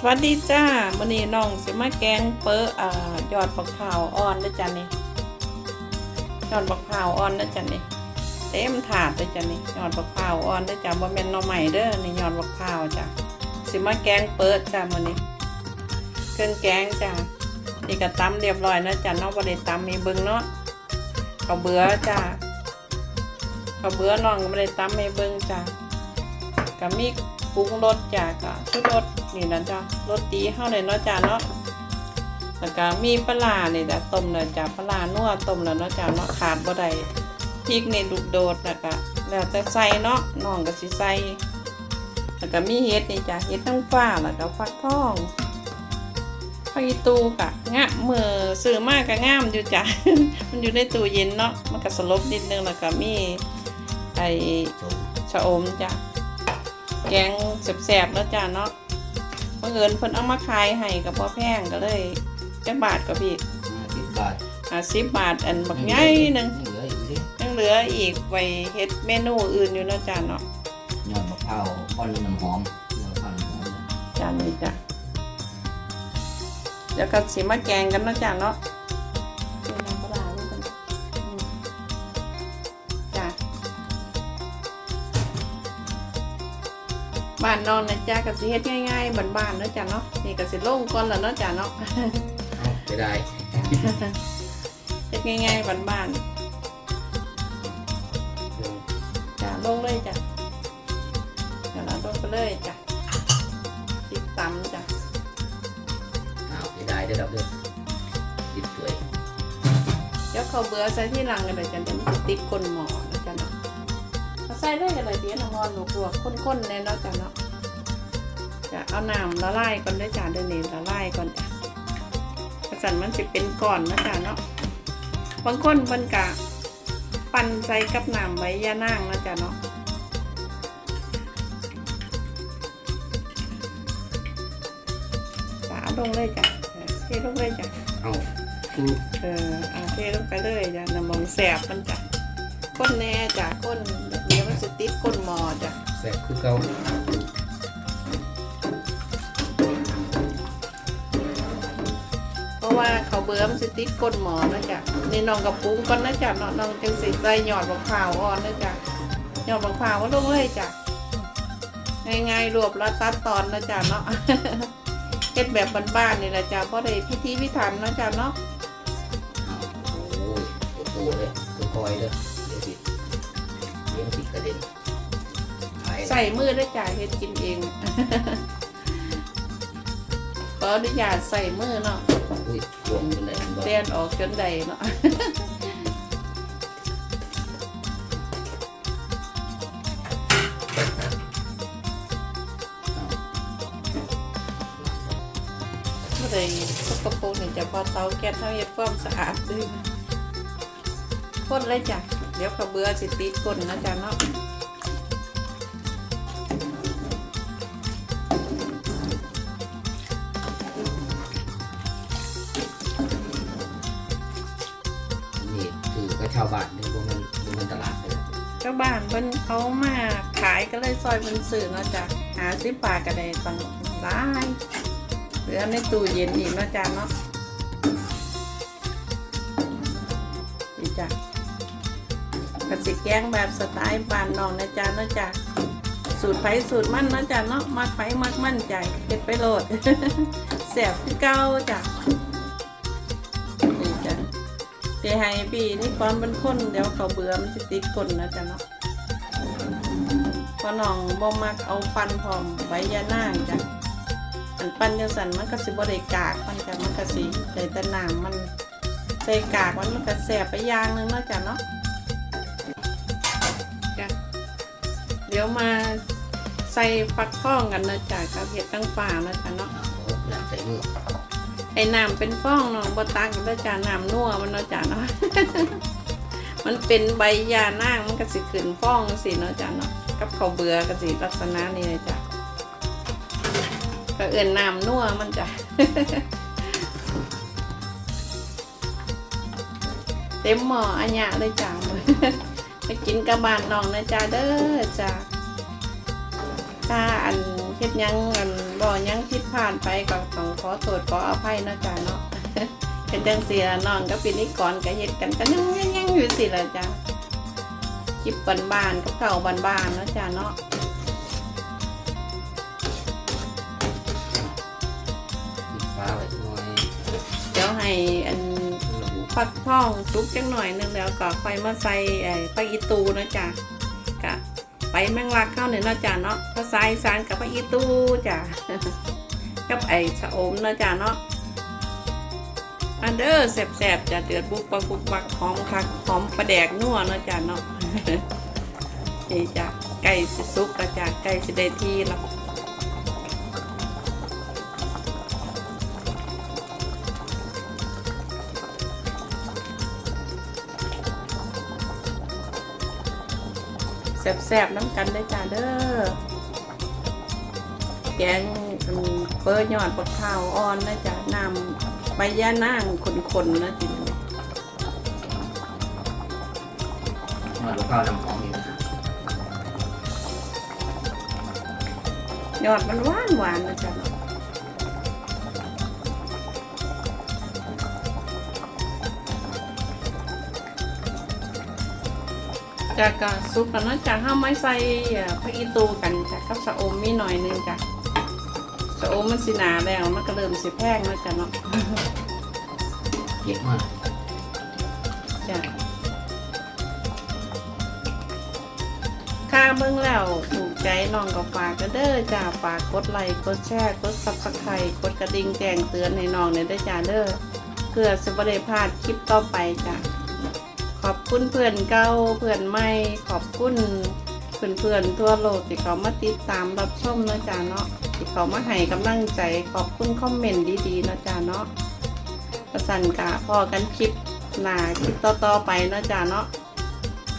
สวัสดีจ้ามื้อนี้น้องสิมาแกงเปออ่ายอดบักพร้าวอ่อนเด้อจ้ะนี่ยอดบักพร้าวอ่อนเด้อจ้ะนี่เต็มถาดเด้อจ้ะนี่ยอดบักพร้าวอ่อนเด้อจ้ะบ่แม่นหน่อใหม่เด้อนี่ยอดบักพร้าวจ้ะสิมาแกงเปิดจ้ะมื้อนี้เครื่องแกงจ้ะนี่ก็ตำเรียบร้อยนะจ้ะเนาะบ่ได้ตำมีเบิ่งเนาะข้าวเบื่อจ้ะข้าวเบื่อน้องก็บ่ได้ตำให้เบิ่งจ้ะ ก็มีปรุงรสจ้ะก็ชุดรสนี่นะจ้ะรสดีเข้าเลยเนาะจ้ะเนาะแล้วก็มีปลาร้านี่ยจ้ะต้มเลยจ้ะปลานัวต้มแล้วเนาะจ้ะเนาะขาดบ่ได้พริกเนี่ลูกโดดแล้วก็แล้วแต่ใส่เนาะน้องก็สิใส่แล้วก็มีเห็ดนี่จ้ะเห็ดทั้งฟ้าแล้วก็ฟักทองผักอีตูกะงะมือซื้อมากก็งามอยู่จ้ะมันอยู่ในตู้เย็นเนาะมันก็สลบนิดนึงแล้วก็มีไอชะอมจ้ะ แกงแสบๆแล้วจ้ะเนาะบังเอิญเพิ่นเอามาขายให้กับพ่อแพงก็เลยจักบาทก็พี่ห้าสิบบาทอ่าสิบบาทอันบักใหญ่หนึงเหลืออีกสิยังเหลืออีกไว้เฮ็ดเมนูอื่นอยู่เนาะจ้ะเนาะยอดมะพร้าวป้อนน้ำหอมยอดมะพร้าวน้ำหอมจ้ะนี่จ้ะเดี๋ยวก็สิมาแกงกันเนาะจ้ะเนาะ บ้านนอนนะจ้ะก็สิเฮ็ดง่ายๆบ้านๆเนาะจ้ะเนาะนี่ก็สิลงก่อนแล้วเนาะจ้ะเนาะเอ้าไม่ได้เฮ็ดง่ายๆบ้านๆจ้ะลงเลยจ้ะเดี๋ยวเราลงไปเลยจ้ะติดตำจ้ะเอาไม่ได้เด้อครับเด้อติดสวยเดี๋ยวเขาเบื่อใส่ที่หลังกันเลยจ้ะเดี๋ยวมันจะติดก้นหม้อน ส่เลยกันเลยเดี๋ยวน้ำมันหลวกๆข้นๆเลยเนาะจ้ะเนาะจะเอาน้ำละลายก่อนด้วยจ้ะเดี๋ยวนี้ละลายก่อนจ้ะกระสันมันจะเป็นก้อนนะจ้ะเนาะบางคนมันกะปั่นใส่กับน้ำใบยานางนะจ้ะเนาะสาลงเลยจ้ะเทลงเลยจ้ะเอาเออเอาเทลงไปเลยจ้ะน้ำมองแสบมันจ้ะก้นแน่จ้ะก้น เดี๋ยวมันจะติดก้นหมอจ้ะแซ่บคือเก่าเพราะว่าเขาเบื่อมันจะติดก้นหมอนะจ้ะนี่น้องกับปุ้งก่อนนะจ้ะน้องน้องจังสิใส่หยอดบักพร้าวอ่อนนะจ้ะหยอดบักพร้าวก็ลงเลยจ้ะง่ายๆรวบแล้วตัดตอนนะจ้ะเนาะเฮ็ดแบบบ้านๆนี่แหละจ้ะเพราะได้พิธีพิถันนะจ้ะเนาะเอาโอ้ยตัวโตเลยตัวคอยเลยเดี๋ยว สิเดี๋ยวสิกระเด็นไปใส่มือได้จ่ายเฮ็ดกินเองขออนุญาตใส่มือเนาะอุ้ยรวมกันเลยบ่เตียนออกจนใดเนาะเมื่อใดสกปรกนี่จะพอเตาแก๊สเท่าเฮ็ดความสะอาดด้วยนะพ่นเลยจ้ะ เดี๋ยวกระเบือสิติดก้นนะจ๊ะเนาะนี่คือก็ชาวบ้านนี่พวกมันพวกมันตลาดเลยเจ้าบ้านเพิ่นเขามาขายก็เลยซอยเพิ่นซื้อเนาะจ้ะหาสิบบาทก็ได้ตังค์หลายเหลือในตู้เย็นอีกเนาะจ้ะเนาะนี่จ้ะ กสิแกงแบบสไตล์บ้านนองนะจ๊ะนะจ้ะสูตรไผสูตรมันนะจ้ะเนาะมักไผมักมั่นใจเก็บไปโหลดแสบคือเก่าจ้ะนี่จ้ะเดี๋ยวให้พี่นี่ก่อนเป็นคนเดี๋ยวเขาเบื่อมันจะติดคนนะจ๊ะเนาะพอน้องบ่มักเอาปันพร้อมใบยานาจ้ะอันปันเดียวสันมันก็สิบ่ได้กากมันจ้ะมันก็สิได้แต่น้ำมันใส่กากมันมันก็แสบไปอย่างหนึงเนาะจ้ะเนาะ เดี๋ยวมาใส่ฟักทองกันนะจ้ะกับเห็ดตั้งป่านะจ๊ะเนาะเอาหลังใส่มือไอ้น้ำเป็นฟองเนาะบ่ตักแล้วจ้าน้ำนัวมันเนาะจ้าเนาะมันเป็นใบยานางมันก็สิขึ้นฟองสิเนาะจ้าเนาะกับข้าวเบื่อก็สิลักษณะนี้เลยจ้ะก็เอื่นน้ำนัวมันจ้ะเต็มหม้ออันยะเลยจ้า ไปกินกับบ้านน้องนะจ้าเด้อจ้าถ้าอันเฮ็ดดหยังอันบ่หยังผิดพลาดไปก็ต้องขอโทษขออภัยเนาะจ้ะเนาะเป็นจังซี่ละน้องกับปินิกรก็เฮ็ดกันก็ยังยังยังอยู่สิล่ะจ้ะคลิปบ้านๆกับเก่าบ้านๆเนาะจ้ะเนาะปิดฟ้าไว้หน่อยเดี๋ยวให้อันระบุ ฟักทองซุกจังหน่อยนึงแล้วก็ค่อยมาใส่ไอ้ปลาอีตูนะจ้ะกะไปแมงลักเข้าเนี่ยนะจ้ะเนาะภาษาอีสานกับปลาอีตูจ้ะกับไอ้ชะอมนะจ้ะเนาะอันเดอร์แสบๆจะเดือดบุกปักบุกปักหอมคักหอมปลาแดกนัวนะจ้ะเนาะนี่จ้ะไก่สุกแล้วจ้ะไก่สิได้ที่แล้ว แสบๆน้ำกันได้จ้าเด้อแกงเปิดยอดปักข้าวอ่อนนะจ้ะนำใบย่านางคนๆนะจินหน่อยลูข้าวน้ำหอมอีกนะยอดมันหวานหวานนะจ๊ะ จากกะซุปแล้วเนาะจากห้าไม้ใส่อ่าผักอีตูกันจ้ะกับสะอมมีหน่อยหนึงจ้ะสะอมมันสิหนาแล้วมันก็เริ่มสิแพงแล้วจ้ะเนาะเยอะมากจ้ะค่าเบิ่งแล้วถูกใจน้องก็ฝากกันเด้อจ้าฝากกดไลค์กดแชร์กดซับสไครต์กดกระดิ่งแจ้งเตือนให้น้องเนี่ยได้อจ้าเด้อเพื่อสิบ่ได้พลาดคลิปต่อไปจ้ะ ขอบคุณเพื่อนเก่าเพื่อนใหม่ขอบคุณเพื่อนเพื่อนทั่วโลกที่เขามาติดตามรับชมนะจ๊ะเนาะที่เขามาให้กำลังใจขอบคุณคอมเมนต์ดีๆนะจ๊ะเนาะประสันกะพอกันคลิปหน้าคลิปต่อๆไปนะจ๊ะเนาะ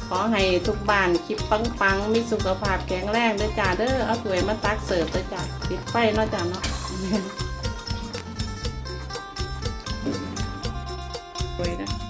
ขอให้ทุกบ้านคลิปปังๆมีสุขภาพแข็งแรงด้วยจ้าเด้อเอาสวยมาตักเสิร์ฟด้วยจ้าปิดไฟเนาะจาาเนาะสวยนะ